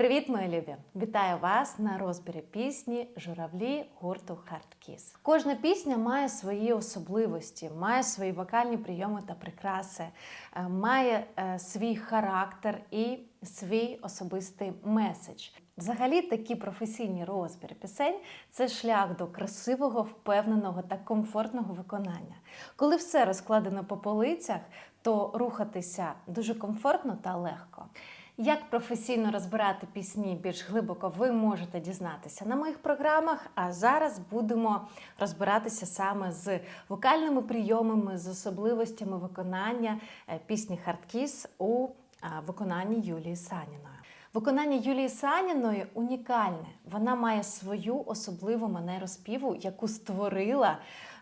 Привіт, мої любі! Вітаю вас на розбірі пісні Журавлі гурту Хардкіс. Кожна пісня має свої особливості, має свої вокальні прийоми та прикраси, е, має е, свій характер і свій особистий меседж. Взагалі, такі професійні розбіри пісень це шлях до красивого, впевненого та комфортного виконання. Коли все розкладено по полицях, то рухатися дуже комфортно та легко. Як професійно розбирати пісні більш глибоко, ви можете дізнатися на моїх програмах. А зараз будемо розбиратися саме з вокальними прийомами, з особливостями виконання е, пісні Хардкіс у виконанні Юлії Саніної. Виконання Юлії Саніної унікальне. Вона має свою особливу манеру співу, яку створила,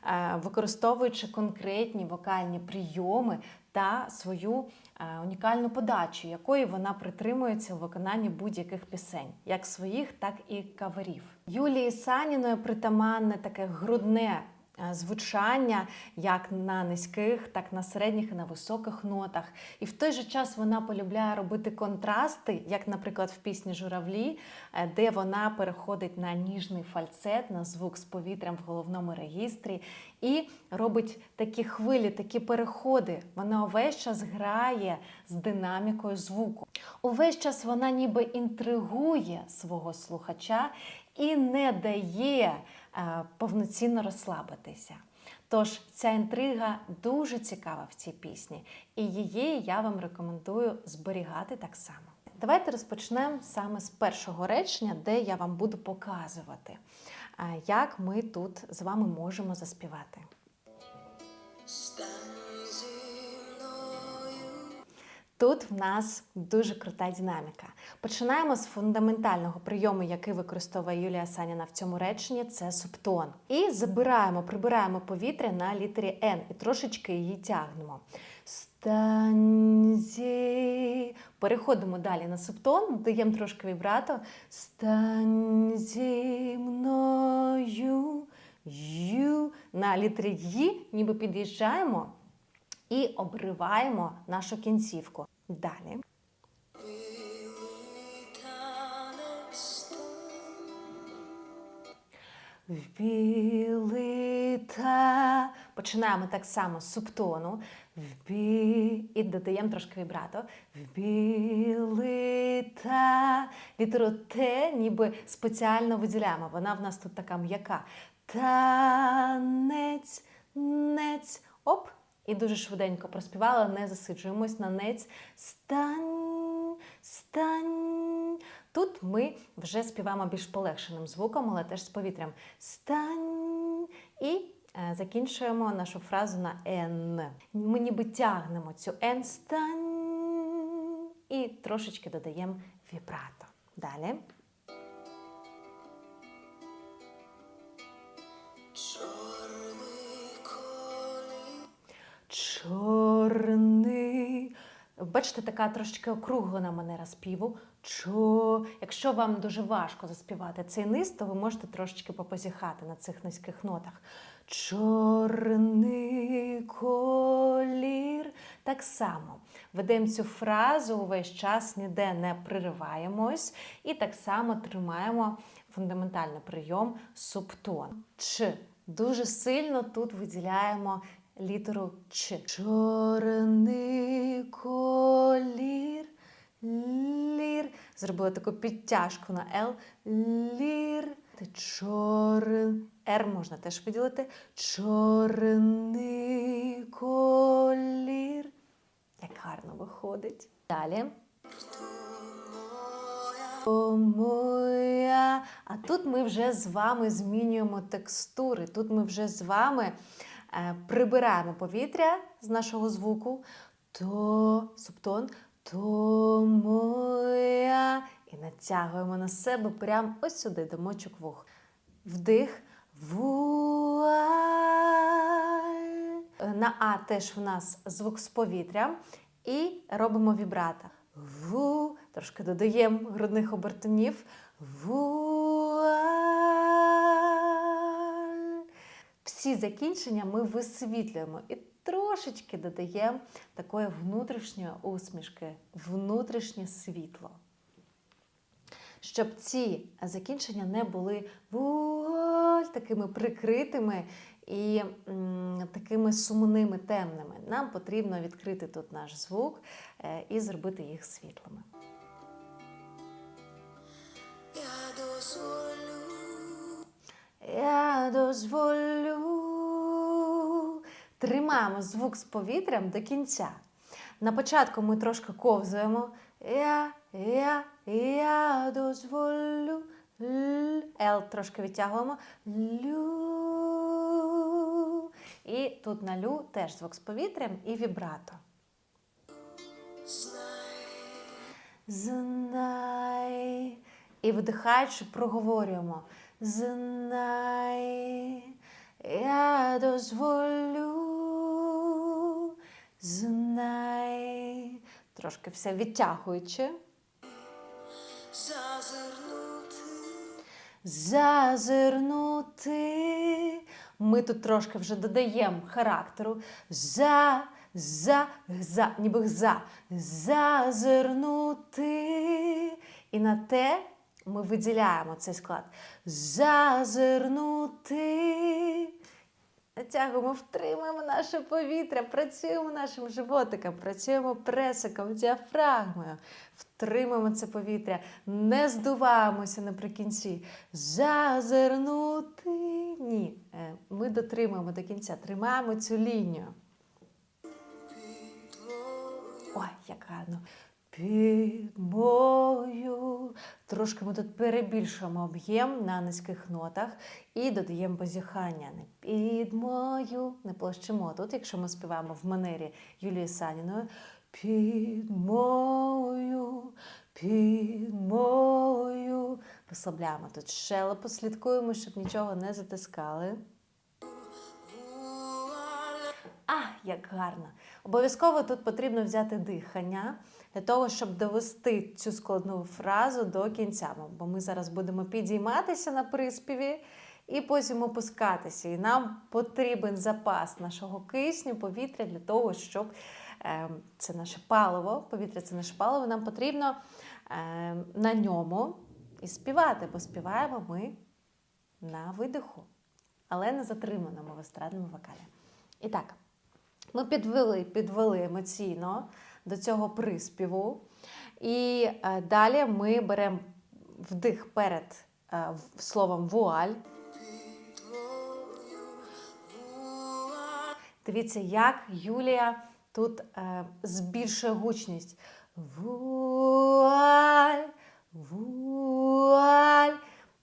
е, використовуючи конкретні вокальні прийоми та свою е, унікальну подачу, якої вона притримується у виконанні будь-яких пісень, як своїх, так і каверів. Юлії Саніної притаманне таке грудне звучання як на низьких, так на середніх і на високих нотах. І в той же час вона полюбляє робити контрасти, як, наприклад, в пісні Журавлі, е, де вона переходить на ніжний фальцет, на звук з повітрям в головному регістрі, і робить такі хвилі, такі переходи. Вона увесь час грає з динамікою звуку. Увесь час вона ніби інтригує свого слухача і не дає е, повноцінно розслабитися. Тож ця інтрига дуже цікава в цій пісні, і її я вам рекомендую зберігати так само. Давайте розпочнемо саме з першого речення, де я вам буду показувати, е, як ми тут з вами можемо заспівати. Тут в нас дуже крута динаміка. Починаємо з фундаментального прийому, який використовує Юлія Саніна в цьому реченні, це субтон. І забираємо, прибираємо повітря на літері Н і трошечки її тягнемо. Стань зі... Переходимо далі на субтон, даємо трошки вібрато. Стань зі мною. Ю. На літері Ї ніби під'їжджаємо і обриваємо нашу кінцівку. Далі. В білий та. Починаємо так само з субтону. В бі... І додаємо трошки вібрато. В білий та. Літеру Т ніби спеціально виділяємо. Вона в нас тут така м'яка. Танець, нець. Оп. І дуже швиденько проспівала, не засиджуємось на нець. Стань, стань. Тут ми вже співаємо більш полегшеним звуком, але теж з повітрям. Стань. І е, закінчуємо нашу фразу на Н. Ми ніби тягнемо цю Н. Стань. І трошечки додаємо вібрато. Далі. Чорний. Бачите, така трошечки округлена манера співу. Чо. Якщо вам дуже важко заспівати цей низ, то ви можете трошечки попозіхати на цих низьких нотах. Чорний колір. Так само ведемо цю фразу увесь час, ніде не пририваємось, і так само тримаємо фундаментальний прийом субтон. Ч. Дуже сильно тут виділяємо літеру Ч. Чорний колір. Лір. Зробила таку підтяжку на Л. Лір. Ти Чор. Р можна теж виділити. Чорний колір. Як гарно виходить. Далі. О, моя. А тут ми вже з вами змінюємо текстури. Тут ми вже з вами прибираємо повітря з нашого звуку. То субтон, то моя. І натягуємо на себе прямо ось сюди, до мочок вух. Вдих. На А теж в нас звук з повітря. І робимо вібрато. Ву. Трошки додаємо грудних обертонів. Вуаль. Всі закінчення ми висвітлюємо і трошечки додаємо такої внутрішньої усмішки, внутрішнє світло. щоб ці закінчення не були такими прикритими і такими сумними, темними. Нам потрібно відкрити тут наш звук е, і зробити їх світлими. Я дозволю Я дозволю. Тримаємо звук з повітрям до кінця. На початку ми трошки ковзуємо. Я, я, я дозволю. Л. Трошки відтягуємо. Лю. І тут на лю теж звук з повітрям і вібрато. Знай. І вдихаючи, проговорюємо. Знай, я дозволю. Знай. Трошки все відтягуючи. зазирнути Зазирнути. Ми тут трошки вже додаємо характеру. За, за, за, ніби за. Зазирнути. І на те ми виділяємо цей склад. Зазирнути. Натягуємо, втримуємо наше повітря, працюємо нашим животиком, працюємо пресиком, діафрагмою, втримуємо це повітря, не здуваємося наприкінці. Зазирнути. Ні. Е, Ми дотримуємо до кінця, тримаємо цю лінію. Ой, як гарно. Під мою. Трошки ми тут перебільшуємо об'єм на низьких нотах і додаємо позіхання. Не під мою. Не площимо тут, якщо ми співаємо в манері Юлії Саніної. Під мою, під мою. Розслабляємо тут щелепу, слідкуємо, щоб нічого не затискали. А, як гарно! Обов'язково тут потрібно взяти дихання для того, щоб довести цю складну фразу до кінця. Бо ми зараз будемо підійматися на приспіві і потім опускатися. І нам потрібен запас нашого кисню, повітря для того, щоб е, це наше паливо, повітря це наше паливо. Нам потрібно е, на ньому і співати, бо співаємо ми на видиху, але не затриманому в естрадному вокалі. І так. Ми підвели, підвели емоційно до цього приспіву. І е, далі ми беремо вдих перед е, словом вуаль. Дивіться, як Юлія тут е, збільшує гучність. Вуаль, вуаль.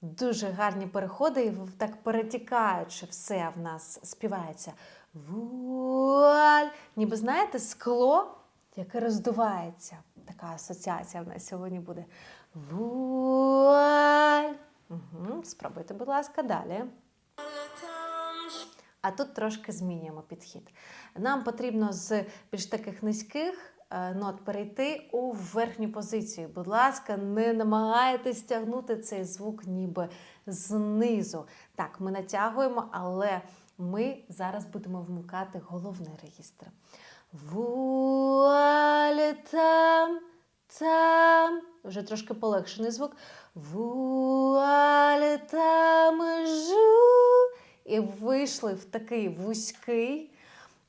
Дуже гарні переходи, і так перетікаючи все в нас співається. Вуаль. Ніби знаєте, скло, яке роздувається. Така асоціація в нас сьогодні буде. Вуаль. Угу. Спробуйте, будь ласка, далі. А тут трошки змінюємо підхід. Нам потрібно з більш таких низьких е, нот перейти у верхню позицію. Будь ласка, не намагайтесь тягнути цей звук ніби знизу. Так, ми натягуємо, але ми зараз будемо вмикати головний регістр. Вуаль там, там. Вже трошки полегшений звук. Вуаль там жу. І вийшли в такий вузький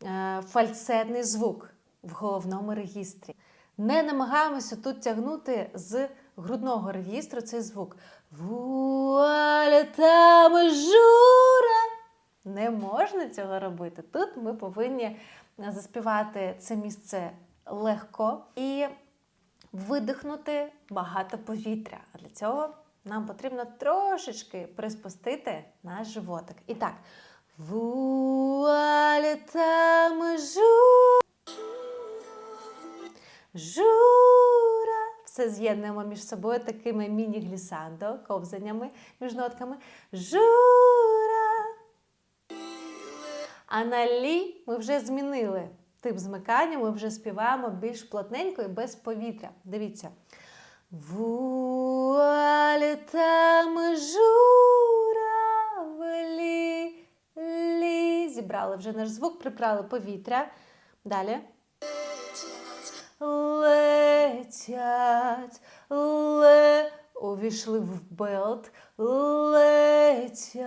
е, фальцетний звук в головному регістрі. Не намагаємося тут тягнути з грудного регістру цей звук. Вуаль там жура. Не можна цього робити. Тут ми повинні заспівати це місце легко і видихнути багато повітря. А для цього нам потрібно трошечки приспустити наш животик. І так. Вуаль там жу. Жура. Все з'єднуємо між собою такими міні-глісандо, ковзаннями між нотками. Жура. А на лі ми вже змінили тип змикання, ми вже співаємо більш плотненько і без повітря. Дивіться. Вуаль там журавлі, лі. Зібрали вже наш звук, прибрали повітря. Далі. Летять, ле. Увійшли в белт, летять.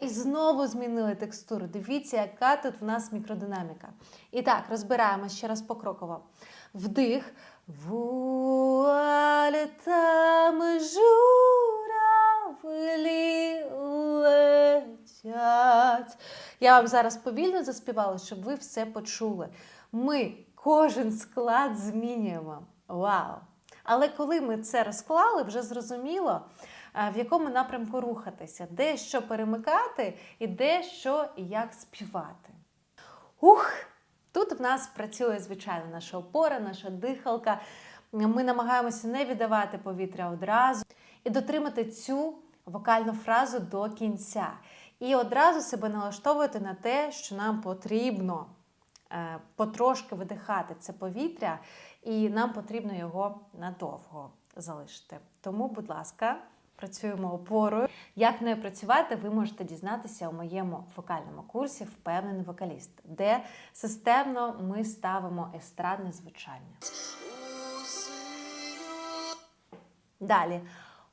І знову змінили текстуру. Дивіться, яка тут в нас мікродинаміка. І так, розбираємо ще раз покроково. Вдих. Вуаль там журавлі летять. Я вам зараз повільно заспівала, щоб ви все почули. Ми кожен склад змінюємо. Вау! Але коли ми це розклали, вже зрозуміло, в якому напрямку рухатися, де що перемикати, і де що і як співати. Ух! Тут в нас працює, звичайно, наша опора, наша дихалка. Ми намагаємося не віддавати повітря одразу і дотримати цю вокальну фразу до кінця. І одразу себе налаштовувати на те, що нам потрібно е, потрошки видихати це повітря, і нам потрібно його надовго залишити. Тому, будь ласка, працюємо опорою. Як нею працювати, ви можете дізнатися у моєму вокальному курсі Впевнений вокаліст, де системно ми ставимо естрадне звучання. Далі.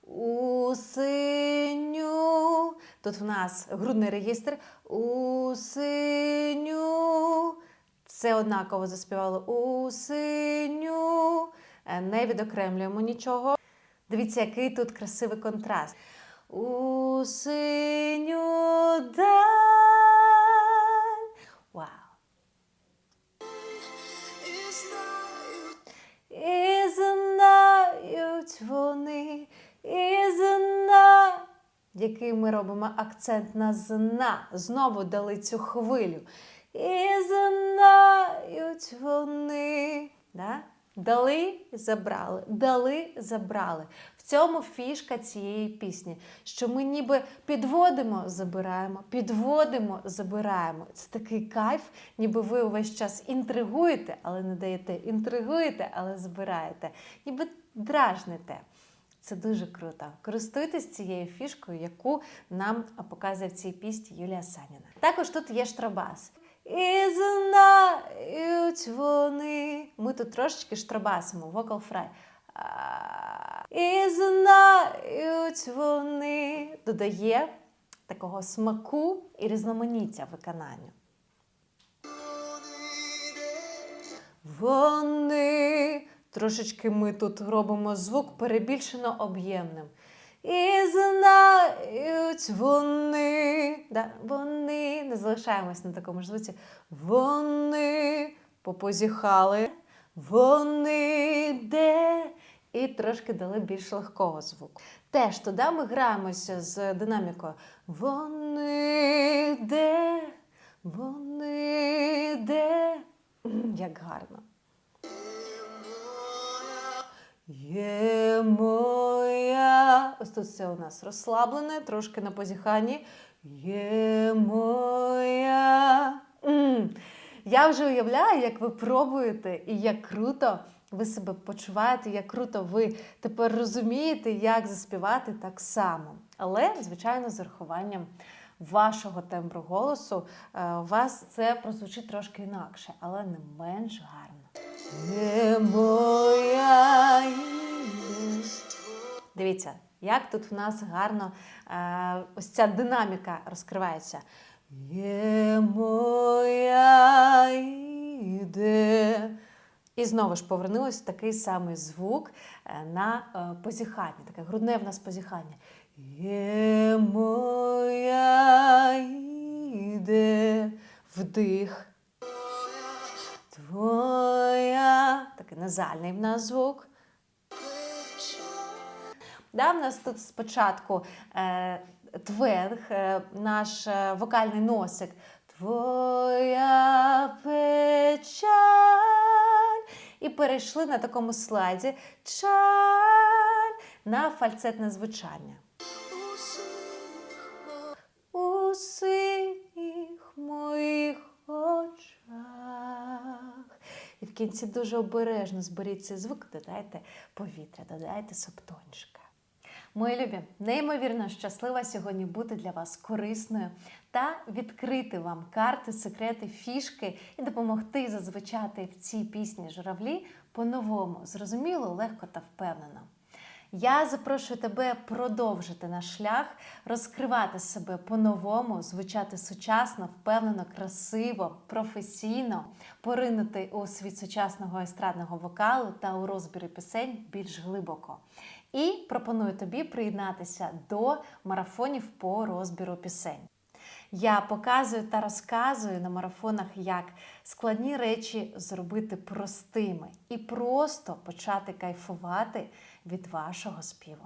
У синю. Тут в нас грудний регістр. У синю. Це однаково заспівали. У синю. Не відокремлюємо нічого. Дивіться, який тут красивий контраст. У синю даль. Вау. і знаю, І знають вони, і зна, який ми робимо акцент на зна. Знову дали цю хвилю. І знають вони. Да? Дали, забрали, дали, забрали. В цьому фішка цієї пісні, що ми ніби підводимо, забираємо, підводимо, забираємо. Це такий кайф, ніби ви увесь час інтригуєте, але не даєте, інтригуєте, але збираєте, ніби дражните. Це дуже круто. Користуйтесь цією фішкою, яку нам показує в цій пісні Юлія Саніна. Також тут є штрабас. І знають вони. Ми тут трошечки штрабасимо, вокал фрай. І знають вони. Додає такого смаку і різноманіття виконанню. Вони. Трошечки ми тут робимо звук перебільшено об'ємним. І знають вони. Да, вони не залишаємось на такому ж звуці. Вони попозіхали. Вони де. І трошки дали більш легкого звуку. Теж туди ми граємося з динамікою. Вони де. Вони де. Як гарно. Є моя. Ось тут все у нас розслаблене, трошки на позіханні. Є моя. Я вже уявляю, як ви пробуєте і як круто ви себе почуваєте, як круто ви тепер розумієте, як заспівати так само. Але, звичайно, з урахуванням вашого тембру голосу е, у вас це прозвучить трошки інакше, але не менш гарно. Є моя. Дивіться, як тут в нас гарно е, ось ця динаміка розкривається. Є моя іде. І знову ж повернулось такий самий звук е, на е, позіхання, таке грудне в нас позіхання. Є моя іде. Вдих. Твоя. Такий назальний в нас звук. Да, в нас тут спочатку е, твенг, е, наш е, вокальний носик. Твоя печаль. І перейшли на такому слайді чаль на фальцетне звучання. У синіх моїх очах. І в кінці дуже обережно зберіть цей звук, додайте повітря, додайте субтончика. Мої любі, неймовірно щаслива сьогодні бути для вас корисною та відкрити вам карти, секрети, фішки і допомогти зазвучати в цій пісні журавлі по-новому, зрозуміло, легко та впевнено. Я запрошую тебе продовжити наш шлях, розкривати себе по-новому, звучати сучасно, впевнено, красиво, професійно, поринути у світ сучасного естрадного вокалу та у розбірі пісень більш глибоко. І пропоную тобі приєднатися до марафонів по розбіру пісень. Я показую та розказую на марафонах, як складні речі зробити простими і просто почати кайфувати від вашого співу.